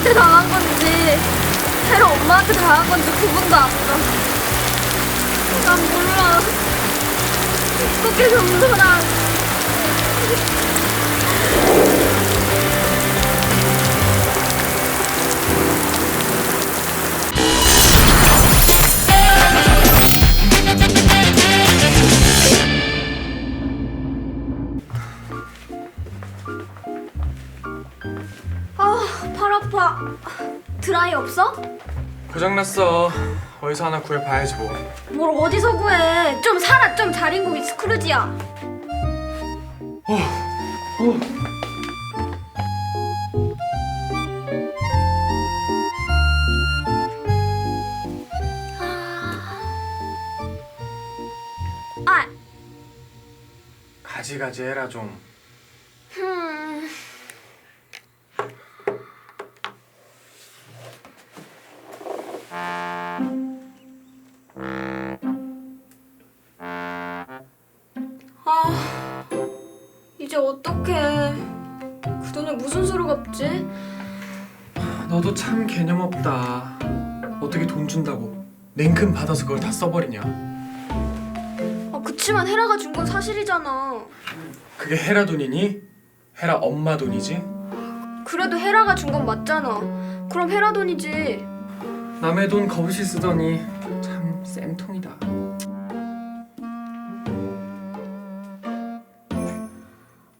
나한테 당한 건지 헤라 엄마한테 당한 건지 구분도 안 가. 난 몰라. 어떻게 정도랑 아파. 드라이 없어? 고장났어. 어디서 하나 구해봐야지 뭐. 뭘 어디서 구해? 좀 살아, 좀 자린고비 스크루지야. 아, 가지가지 해라 좀. 갚지? 너도 참 개념 없다. 어떻게 돈 준다고 냉큼 받아서 그걸 다 써버리냐? 아, 그치만 헤라가 준 건 사실이잖아. 그게 헤라 돈이니? 헤라 엄마 돈이지? 그래도 헤라가 준 건 맞잖아. 그럼 헤라 돈이지. 남의 돈 거부시 쓰더니 참 쌤통이다.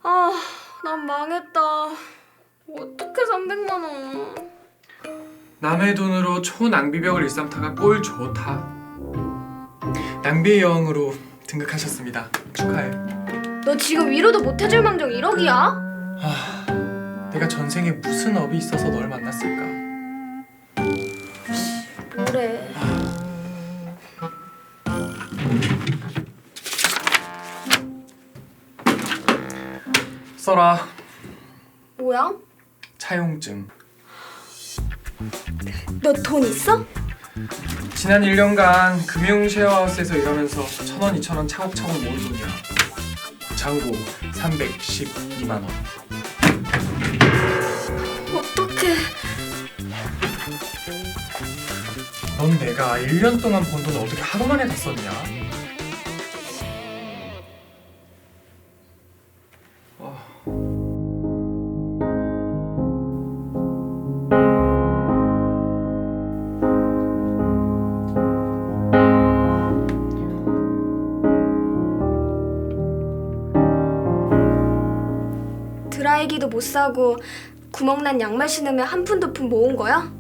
아, 난 망했다. 어떻게 300만 원? 남의 돈으로 초낭비벽을 일삼타가 꼴 좋다. 낭비의 여왕으로 등극하셨습니다. 축하해. 너 지금 위로도 못 해줄 망정 1억이야? 내가 전생에 무슨 업이 있어서 널 만났을까? 뭐래? 써라. 뭐야? 차용증. 너 돈 있어? 지난 1년간 금융 쉐어하우스에서 일하면서 천 원, 이천 원 차곡차곡 모은 돈이야. 잔고 312만 원. 어떡해. 넌 내가 1년 동안 번 돈을 어떻게 하루 만에 다 썼냐? 사고 구멍난 양말 신으면 한푼두푼 모은 거야?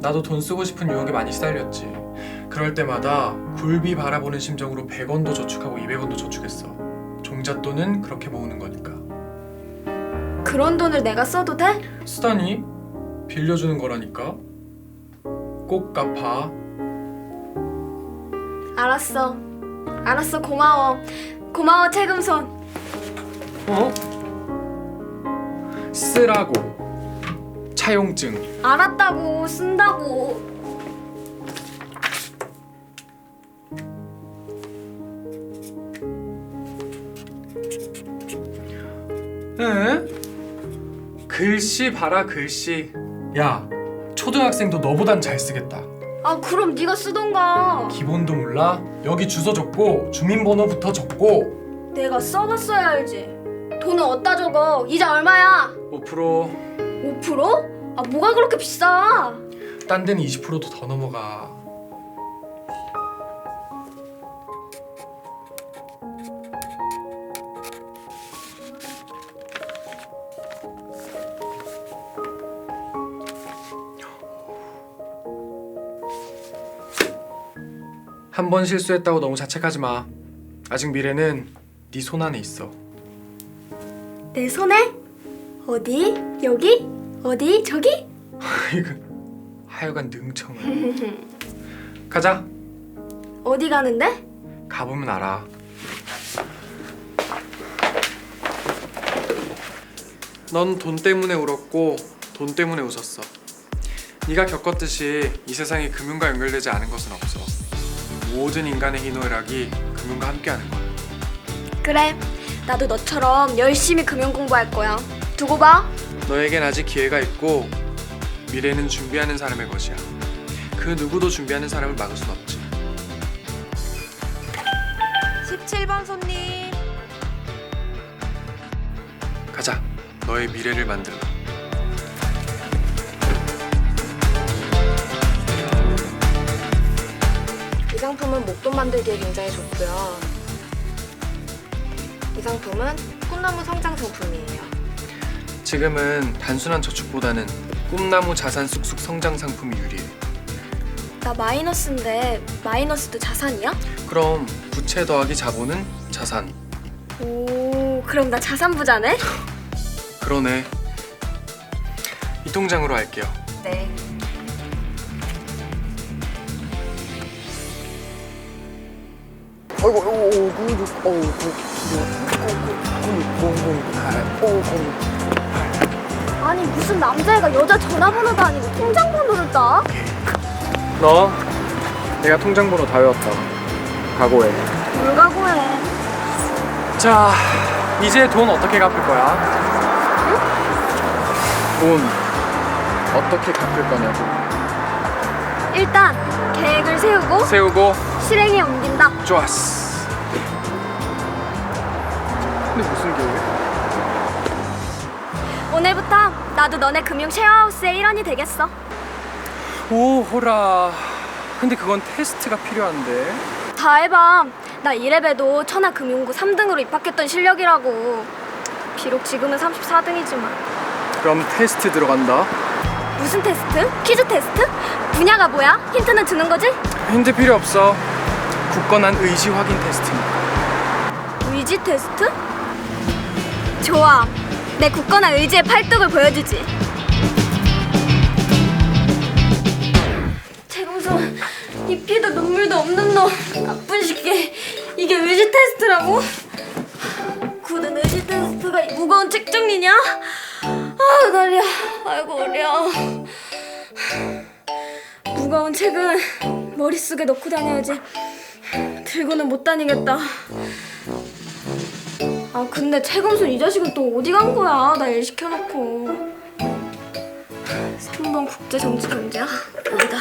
나도 돈 쓰고 싶은 유혹에 많이 시달렸지. 그럴 때마다 굴비 바라보는 심정으로 100원도 저축하고 200원도 저축했어. 종잣돈은 그렇게 모으는 거니까. 그런 돈을 내가 써도 돼? 쓰다니 빌려주는 거라니까. 꼭 갚아. 알았어. 알았어. 고마워. 고마워 최금손. 어? 쓰라고. 차용증. 알았다고 쓴다고. 에? 글씨 봐라 글씨. 야, 초등학생도 너보단 잘 쓰겠다. 아 그럼 네가 쓰던가. 기본도 몰라? 여기 주소 적고 주민번호부터 적고 내가 써봤어야 알지. 돈은 어디다 적어? 이자 얼마야? 5% 5%? 아 뭐가 그렇게 비싸? 딴 데는 20%도 더 넘어가. 한 번 실수했다고 너무 자책하지 마. 아직 미래는 네 손 안에 있어. 내 손에? 어디? 여기? 어디? 저기? 이거 하여간 능청을. 가자. 어디 가는데? 가보면 알아. 넌 돈 때문에 울었고 돈 때문에 웃었어. 네가 겪었듯이 이 세상에 금융과 연결되지 않은 것은 없어. 모든 인간의 희노애락이 금융과 함께하는 거야. 그래. 나도 너처럼 열심히 금융 공부할 거야. 두고 봐. 너에겐 아직 기회가 있고 미래는 준비하는 사람의 것이야. 그 누구도 준비하는 사람을 막을 순 없지. 17번 손님. 가자. 너의 미래를 만들어. 이 상품은 목돈 만들기에 굉장히 좋고요. 이 상품은 꽃나무 성장 상품이에요. 지금은 단순한 저축보다는 꿈나무 자산 쑥쑥 성장 상품이 유리해. 나 마이너스인데 마이너스도 자산이야? 그럼 부채 더하기 자본은 자산. 오, 그럼 나 자산 부자네? 그러네. 이 통장으로 할게요. 네. 어이구, 어이구, 어이구, 어이구, 어이구, 아니 무슨 남자애가 여자 전화번호도 아니고 통장 번호를 따? 너 내가 통장 번호 다 외웠다. 각오해. 뭘 각오해? 자, 이제 돈 어떻게 갚을 거야? 돈 어떻게 갚을 거냐고. 일단 계획을 세우고 세우고 실행에 옮긴다. 좋았어. 근데 무슨 계획? 오늘부터 나도 너네 금융 쉐어하우스의 일원이 되겠어. 오, 호라. 근데 그건 테스트가 필요한데. 다 해봐. 나 이래봬도 천하 금융고 3등으로 입학했던 실력이라고. 비록 지금은 34등이지만. 그럼 테스트 들어간다. 무슨 테스트? 퀴즈 테스트? 분야가 뭐야? 힌트는 주는 거지? 힌트 필요 없어. 굳건한 의지 확인 테스트니까. 의지 테스트? 좋아. 내 굳건한 의지의 팔뚝을 보여주지. 최동선, 이 피도 눈물도 없는 너 나쁜 새끼. 이게 의지 테스트라고? 굳은 의지 테스트가 이 무거운 책 정리냐? 아 난리야. 아이고 어려. 무거운 책은 머릿속에 넣고 다녀야지. 들고는 못 다니겠다. 아 근데 최금순 이 자식은 또 어디 간 거야? 나 일 시켜놓고 3번 국제정치경제야? 여기다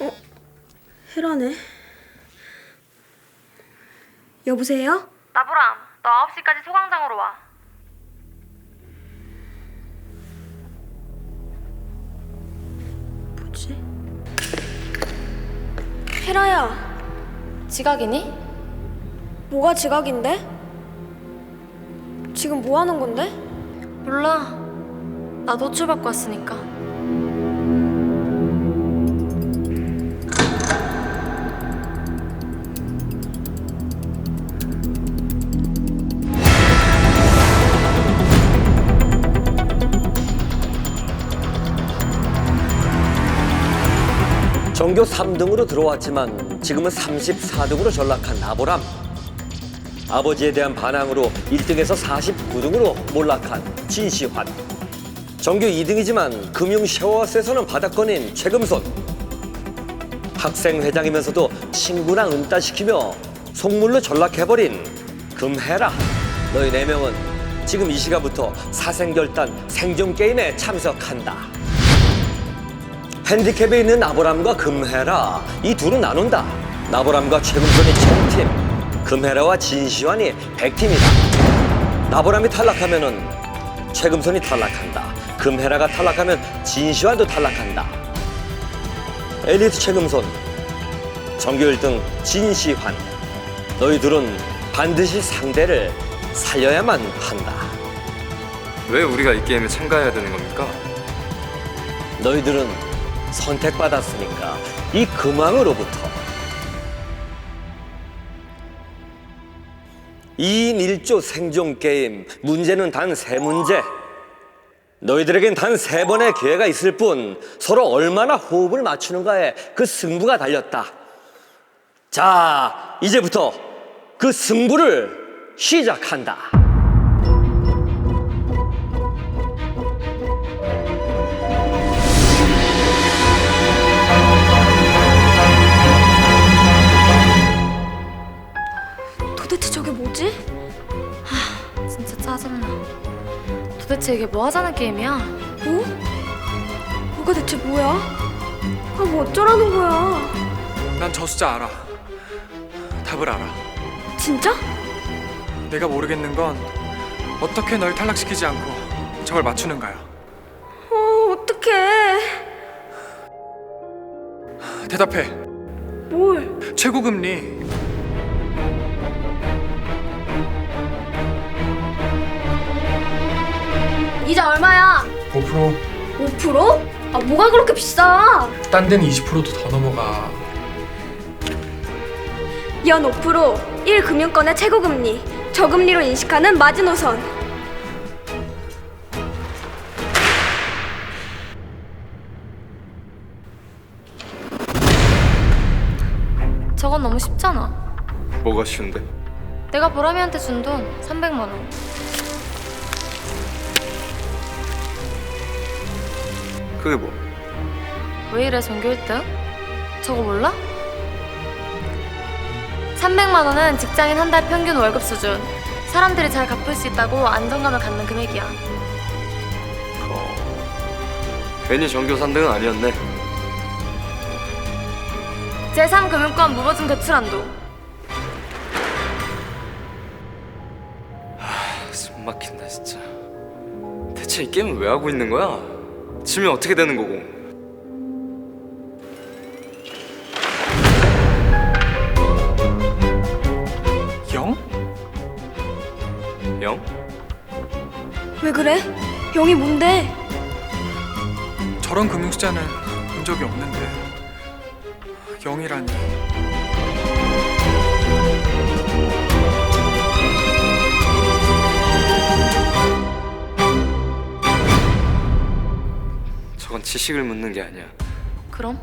어? 헤라네 여보세요? 나보람, 너 9시까지 소광장으로 와. 헤라야 지각이니? 뭐가 지각인데? 지금 뭐 하는 건데? 몰라. 나 노출 받고 왔으니까. 전교 3등으로 들어왔지만 지금은 34등으로 전락한 나보람. 아버지에 대한 반항으로 1등에서 49등으로 몰락한 진시환. 전교 2등이지만 금융 쉐어하우스에서는 바닥권인 최금손. 학생회장이면서도 친구랑 은따시키며 속물로 전락해버린 금해라. 너희 네 명은 지금 이 시간부터 사생결단 생존 게임에 참석한다. 핸디캡에 있는 나보람과 금해라. 이 둘은 나눈다. 나보람과 최금선이 채팀 금해라와 진시환이 백팀이다. 나보람이 탈락하면은 최금선이 탈락한다. 금해라가 탈락하면 진시환도 탈락한다. 엘리트 최금선 전교 1등 진시환 너희 둘은 반드시 상대를 살려야만 한다. 왜 우리가 이 게임에 참가해야 되는 겁니까? 너희들은 선택받았으니까 이 금왕으로부터. 2인 1조 생존 게임 문제는 단 세 문제. 너희들에겐 단 세 번의 기회가 있을 뿐 서로 얼마나 호흡을 맞추는가에 그 승부가 달렸다. 자 이제부터 그 승부를 시작한다 이게 뭐 하자는 게임이야? 뭐? 뭐가 대체 뭐야? 아, 뭐 어쩌라는 거야? 난 저 숫자 알아. 답을 알아. 진짜? 내가 모르겠는 건 어떻게 널 탈락시키지 않고 저걸 맞추는가야. 어, 어떡해. 대답해. 뭘? 최고 금리. 이자 얼마야? 5%. 5%? 아, 뭐가 그렇게 비싸? 딴 데는 20%도 더 넘어가. 연 5%, 1금융권의 최고금리, 저금리로 인식하는 마지노선. 저건 너무 쉽잖아. 뭐가 쉬운데? 내가 보람이한테 준 돈 300만 원. 그게 뭐? 왜 이래 전교 1등? 저거 몰라? 300만 원은 직장인 한 달 평균 월급 수준. 사람들이 잘 갚을 수 있다고 안정감을 갖는 금액이야. 어... 괜히 전교 3등은 아니었네. 제3금융권 무보증 대출 한도. 숨 막힌다 진짜. 대체 이 게임은 왜 하고 있는 거야? 지면 어떻게 되는 거고? 영? 영? 왜 그래? 영이 뭔데? 저런 금융 숫자는 본 적이 없는데. 영이라니. 저건 지식을 묻는 게 아니야. 그럼?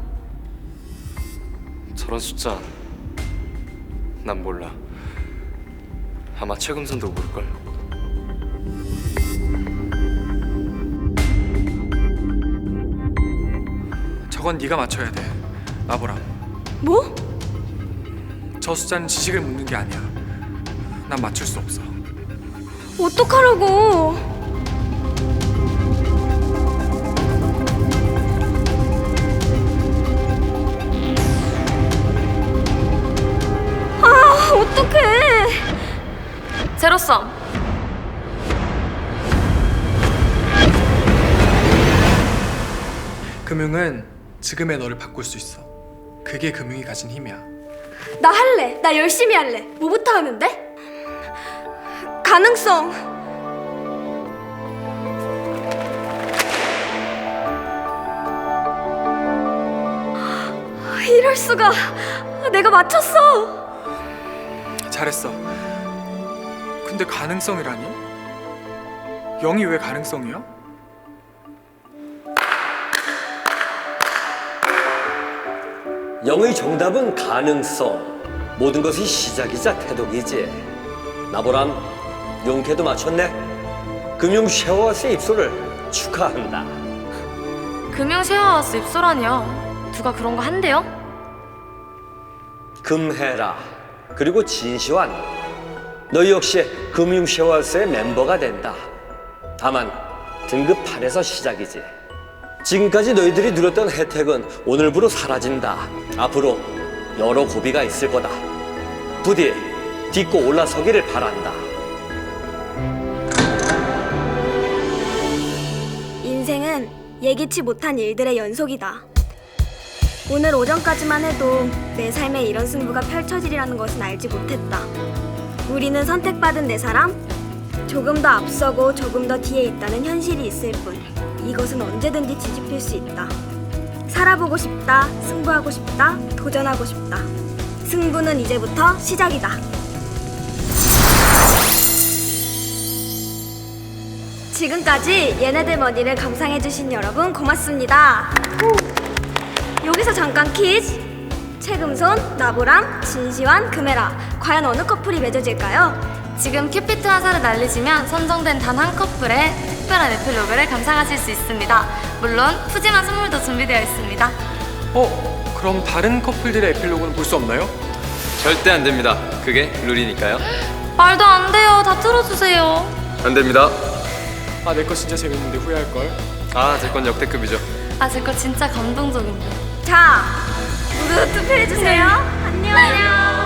저런 숫자 난 몰라. 아마 최금선도 모를걸. 저건 네가 맞춰야 돼. 나보람. 뭐? 저 숫자는 지식을 묻는 게 아니야. 난 맞출 수 없어. 어떡하라고? 금융은 지금의 너를 바꿀 수 있어. 그게 금융이 가진 힘이야. 나 할래. 나 열심히 할래. 뭐부터 하면 돼? 가능성. 이럴 수가. 내가 맞췄어. 잘했어. 근데 가능성이라니? 영이 왜 가능성이야? 영의 정답은 가능성. 모든 것의 시작이자 태동이지. 나보람, 용케도 맞췄네. 금융 쉐어스의 입소를 축하한다. 금융 쉐어하우스 입소라니요. 누가 그런 거 한대요? 금해라. 그리고 진시환. 너희 역시 금융 쉐어스의 멤버가 된다. 다만 등급 8에서 시작이지. 지금까지 너희들이 누렸던 혜택은 오늘부로 사라진다. 앞으로 여러 고비가 있을 거다. 부디 딛고 올라서기를 바란다. 인생은 예기치 못한 일들의 연속이다. 오늘 오전까지만 해도 내 삶에 이런 승부가 펼쳐지리라는 것은 알지 못했다. 우리는 선택받은 내 사람, 조금 더 앞서고 조금 더 뒤에 있다는 현실이 있을 뿐 이것은 언제든지 뒤집힐 수 있다. 살아보고 싶다, 승부하고 싶다, 도전하고 싶다. 승부는 이제부터 시작이다. 지금까지 얘네들 머니를 감상해주신 여러분 고맙습니다. 후. 여기서 잠깐 퀴즈. 최금손, 나보람, 진시환, 금혜라. 과연 어느 커플이 맺어질까요? 지금 큐피트 화살을 날리시면 선정된 단 한 커플의 특별한 에필로그를 감상하실 수 있습니다. 물론 푸짐한 선물도 준비되어 있습니다. 어? 그럼 다른 커플들의 에필로그는 볼 수 없나요? 절대 안 됩니다. 그게 룰이니까요. 말도 안 돼요. 다 틀어주세요. 안 됩니다. 아 내 거 진짜 재밌는데 후회할 걸. 아, 제 건 역대급이죠. 아, 제 거 진짜 감동적인데. 자, 모두 투표해주세요. 안녕.